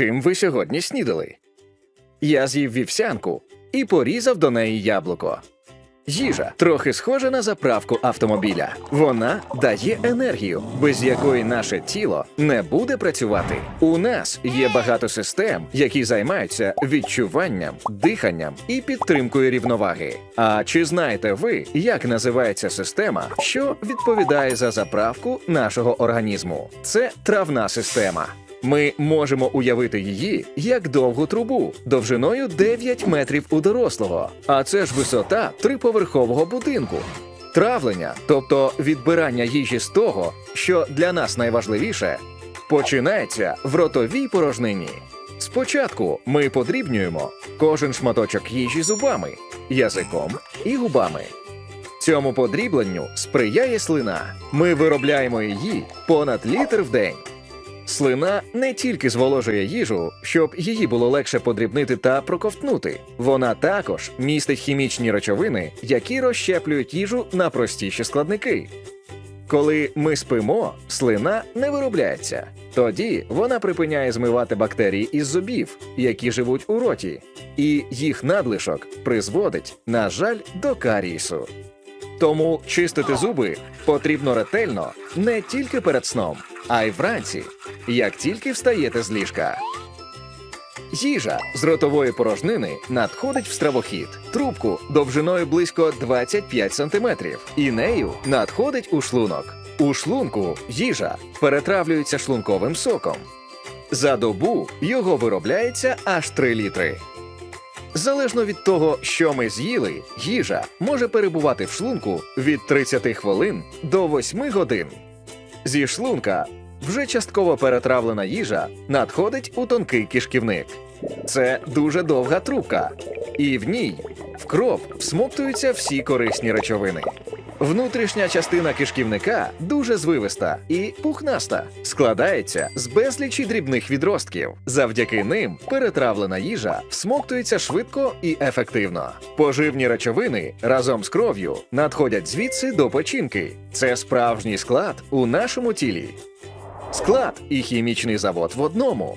Чим ви сьогодні снідали? Я з'їв вівсянку і порізав до неї яблуко. Їжа трохи схожа на заправку автомобіля. Вона дає енергію, без якої наше тіло не буде працювати. У нас є багато систем, які займаються відчуванням, диханням і підтримкою рівноваги. А чи знаєте ви, як називається система, що відповідає за заправку нашого організму? Це травна система. Ми можемо уявити її як довгу трубу довжиною 9 метрів у дорослого, а це ж висота триповерхового будинку. Травлення, тобто відбирання їжі з того, що для нас найважливіше, починається в ротовій порожнині. Спочатку ми подрібнюємо кожен шматочок їжі зубами, язиком і губами. Цьому подрібленню сприяє слина. Ми виробляємо її понад літр в день. Слина не тільки зволожує їжу, щоб її було легше подрібнити та проковтнути. Вона також містить хімічні речовини, які розщеплюють їжу на простіші складники. Коли ми спимо, слина не виробляється. Тоді вона припиняє змивати бактерії із зубів, які живуть у роті, і їх надлишок призводить, на жаль, до карієсу. Тому чистити зуби потрібно ретельно не тільки перед сном, а й вранці, як тільки встаєте з ліжка. Їжа з ротової порожнини надходить в стравохід, трубку довжиною близько 25 см, і нею надходить у шлунок. У шлунку їжа перетравлюється шлунковим соком. За добу його виробляється аж 3 літри. Залежно від того, що ми з'їли, їжа може перебувати в шлунку від 30 хвилин до 8 годин. Зі шлунка вже частково перетравлена їжа надходить у тонкий кишківник. Це дуже довга трубка, і в ній в кров всмоктуються всі корисні речовини. Внутрішня частина кишківника дуже звивиста і пухнаста, складається з безлічі дрібних відростків. Завдяки ним перетравлена їжа всмоктується швидко і ефективно. Поживні речовини разом з кров'ю надходять звідси до печінки. Це справжній склад у нашому тілі. Склад і хімічний завод в одному.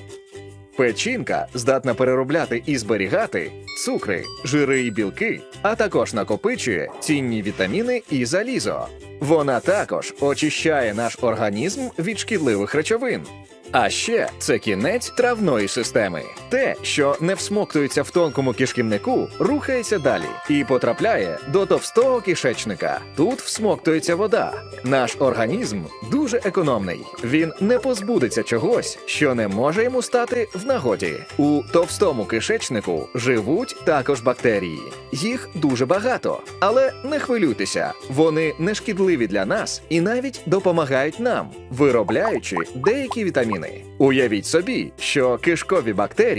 Печінка здатна переробляти і зберігати цукри, жири і білки, а також накопичує цінні вітаміни і залізо. Вона також очищає наш організм від шкідливих речовин. А ще це кінець травної системи. Те, що не всмоктується в тонкому кишківнику, рухається далі і потрапляє до товстого кишечника. Тут всмоктується вода. Наш організм дуже економний. Він не позбудеться чогось, що не може йому стати в нагоді. У товстому кишечнику живуть також бактерії. Їх дуже багато, але не хвилюйтеся, вони не шкідливі для нас і навіть допомагають нам, виробляючи деякі вітаміни. Уявіть собі, що кишкові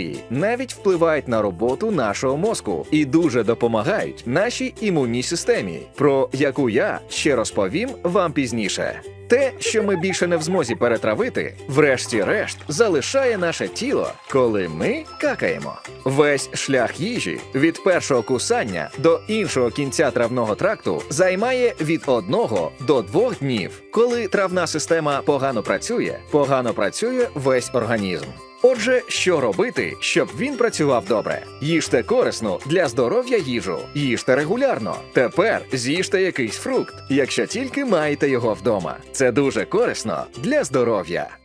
бактерії навіть впливають на роботу нашого мозку і дуже допомагають нашій імунній системі, про яку я ще розповім вам пізніше. Те, що ми більше не в змозі перетравити, врешті-решт залишає наше тіло, коли ми какаємо. Весь шлях їжі від першого кусання до іншого кінця травного тракту займає від одного до двох днів. Коли травна система погано працює, погано працює весь організм. Отже, що робити, щоб він працював добре? Їжте корисну для здоров'я їжу, їжте регулярно. Тепер з'їжте якийсь фрукт, якщо тільки маєте його вдома. Це дуже корисно для здоров'я.